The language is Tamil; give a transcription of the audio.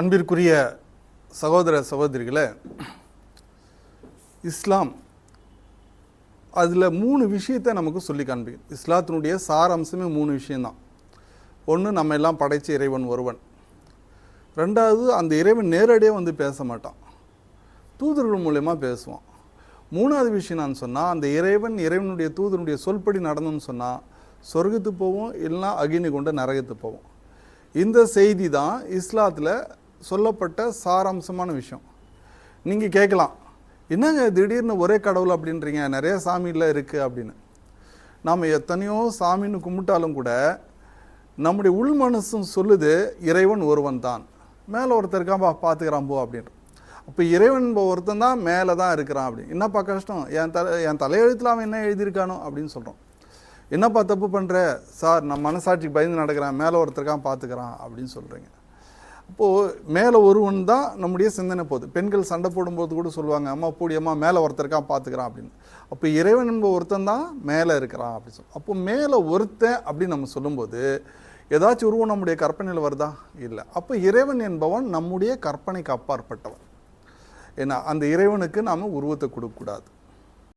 அன்பிற்குரிய சகோதர சகோதரிகளை இஸ்லாம் அதில் மூணு விஷயத்தை நமக்கு சொல்லி காண்பிக்கும் இஸ்லாத்தினுடைய சாரம்சமே மூணு விஷயம்தான். ஒன்று நம்ம எல்லாம் படைத்த இறைவன் ஒருவன். ரெண்டாவது அந்த இறைவன் நேரடியாக வந்து பேச மாட்டான். தூதர்கள் மூலயமா பேசுவான். மூணாவது விஷயம் நான் சொன்னால் அந்த இறைவன் இறைவனுடைய தூதனுடைய சொல்படி நடந்தோம்னு சொன்னால் சொர்க்கத்துக்கு போவோம் இல்லைன்னா அகினி கொண்டு நரகத்து போவோம். இந்த செய்தி தான் இஸ்லாத்தில் சொல்லப்பட்ட சாராம்சமான விஷயம். நீங்கள் கேட்கலாம் என்னங்க திடீர்னு ஒரே கடவுள் அப்படின்றீங்க? நிறைய சாமியில் இருக்குது அப்படின்னு. நாம் எத்தனையோ சாமின்னு கும்பிட்டாலும் கூட நம்முடைய உள் மனசும் சொல்லுது இறைவன் ஒருவன் தான். மேலே ஒருத்தருக்கான் பா பார்த்துக்கிறான் போ அப்படின்ற அப்போ இறைவன் ஒருத்தன் தான் மேலே தான் இருக்கிறான் அப்படின்னு. என்னப்பா கஷ்டம்? என் தலை என் தலையெழுத்தில் அவன் என்ன எழுதியிருக்கானோ அப்படின்னு சொல்கிறோம் என்னப்பா தப்பு பண்ணுற சார் நான் மனசாட்சிக்கு பயந்து நடக்கிறேன். மேலே ஒருத்தருக்கான் பார்த்துக்கிறான் அப்படின்னு சொல்கிறீங்க அப்போது மேலே ஒருவன் தான் நம்முடைய சிந்தனை போகுது. பெண்கள் சண்டை போடும்போது கூட சொல்லுவாங்க அம்மா போடி அம்மா மேலே ஒருத்தருக்கான் பார்த்துக்கிறான் அப்படின்னு. அப்போ இறைவன் என்ப ஒருத்தன் தான் மேலே இருக்கிறான் அப்படின்னு சொல்லி அப்போ மேலே ஒருத்தன் அப்படின்னு நம்ம சொல்லும்போது ஏதாச்சும் உருவம் நம்முடைய கற்பனையில் வருதா? இல்லை. அப்போ இறைவன் என்பவன் நம்முடைய கற்பனைக்கு அப்பாற்பட்டவன். ஏன்னா அந்த இறைவனுக்கு நாம் உருவத்தை கொடுக்கக்கூடாது.